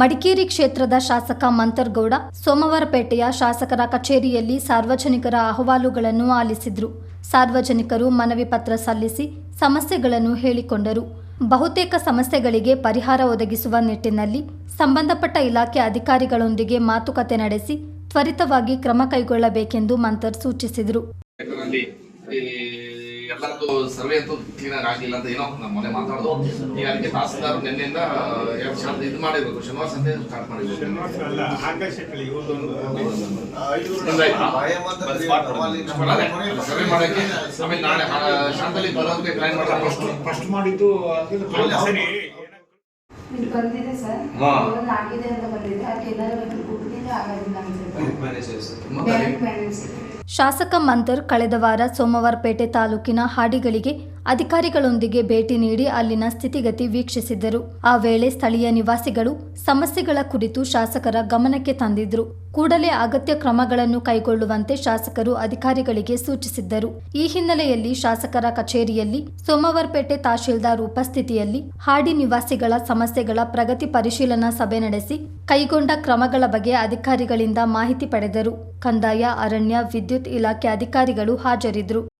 ಮಡಿಕೇರಿ ಕ್ಷೇತ್ರದ ಶಾಸಕ ಮಂತರ್ಗೌಡ ಸೋಮವಾರಪೇಟೆಯ ಶಾಸಕರ ಕಚೇರಿಯಲ್ಲಿ ಸಾರ್ವಜನಿಕರ ಅಹವಾಲುಗಳನ್ನು ಆಲಿಸಿದ್ರು. ಸಾರ್ವಜನಿಕರು ಮನವಿ ಪತ್ರ ಸಲ್ಲಿಸಿ ಸಮಸ್ಯೆಗಳನ್ನು ಹೇಳಿಕೊಂಡರು. ಬಹುತೇಕ ಸಮಸ್ಯೆಗಳಿಗೆ ಪರಿಹಾರ ಒದಗಿಸುವ ನಿಟ್ಟಿನಲ್ಲಿ ಸಂಬಂಧಪಟ್ಟ ಇಲಾಖೆ ಅಧಿಕಾರಿಗಳೊಂದಿಗೆ ಮಾತುಕತೆ ನಡೆಸಿ ತ್ವರಿತವಾಗಿ ಕ್ರಮ ಕೈಗೊಳ್ಳಬೇಕೆಂದು ಮಂತರ್ ಸೂಚಿಸಿದರು. ಎಲ್ಲರದ್ದು ಸರ್ವೆ ಅಂತೂ ಕ್ಲೀನ್ ಆಗಿ ಆಗ್ಲಿಲ್ಲ ಅಂತ ಏನೋ ನಮ್ಮ ಮೊನ್ನೆ ಮಾತಾಡೋದು. ಈಗ ಅದಕ್ಕೆ ತಹಸೀಲ್ದಾರ್ ನಿನ್ನೆಯಿಂದ ಎರಡು ಶಾಂತ ಇದು ಮಾಡಿರ್ಬೇಕು. ಶನಿವಾರ ಸಂತೆ ಸ್ಟಾರ್ಟ್ ಮಾಡಿರ್ಬೇಕು. ಸರ್ವೆ ಮಾಡಕ್ಕೆ ಆಮೇಲೆ ನಾಳೆ ಶಾಂತಲ್ಲಿ ಬರೋದಕ್ಕೆ ಪ್ಲಾನ್ ಫಸ್ಟ್ ಫಸ್ಟ್ ಮಾಡಿದ್ದು ಸರಿ. ಬಂದಿದೆ ಸರ್. ಆಗಿದೆ ಅಂತ ಬಂದಿದೆ. ಅದಕ್ಕೆ ಎಲ್ಲರೂ ಕೊಟ್ಟಿದ್ರೆ ಆಗೋದಿಲ್ಲ ಅನ್ಸುತ್ತೆ ಬ್ಯಾಂಕ್ ಬ್ಯಾಲೆನ್ಸ್ ಶಾಸಕ ಮಂತರ್ ಕಳೆದ ವಾರ ಸೋಮವಾರಪೇಟೆ ತಾಲೂಕಿನ ಹಾಡಿಗಳಿಗೆ ಅಧಿಕಾರಿಗಳೊಂದಿಗೆ ಭೇಟಿ ನೀಡಿ ಅಲ್ಲಿನ ಸ್ಥಿತಿಗತಿ ವೀಕ್ಷಿಸಿದ್ದರು ಆ ವೇಳೆ ಸ್ಥಳೀಯ ನಿವಾಸಿಗಳು ಸಮಸ್ಯೆಗಳ ಕುರಿತು ಶಾಸಕರ ಗಮನಕ್ಕೆ ತಂದಿದ್ರು. ಕೂಡಲೇ ಅಗತ್ಯ ಕ್ರಮಗಳನ್ನು ಕೈಗೊಳ್ಳುವಂತೆ ಶಾಸಕರು ಅಧಿಕಾರಿಗಳಿಗೆ ಸೂಚಿಸಿದ್ದರು. ಈ ಹಿನ್ನೆಲೆಯಲ್ಲಿ ಶಾಸಕರ ಕಚೇರಿಯಲ್ಲಿ ಸೋಮವಾರಪೇಟೆ ತಹಶೀಲ್ದಾರ್ ಉಪಸ್ಥಿತಿಯಲ್ಲಿ ಹಾಡಿ ನಿವಾಸಿಗಳ ಸಮಸ್ಯೆಗಳ ಪ್ರಗತಿ ಪರಿಶೀಲನಾ ಸಭೆ ನಡೆಸಿ ಕೈಗೊಂಡ ಕ್ರಮಗಳ ಬಗ್ಗೆ ಅಧಿಕಾರಿಗಳಿಂದ ಮಾಹಿತಿ ಪಡೆದರು. ಕಂದಾಯ, ಅರಣ್ಯ, ವಿದ್ಯುತ್ ಇಲಾಖೆ ಅಧಿಕಾರಿಗಳು ಹಾಜರಿದ್ದರು.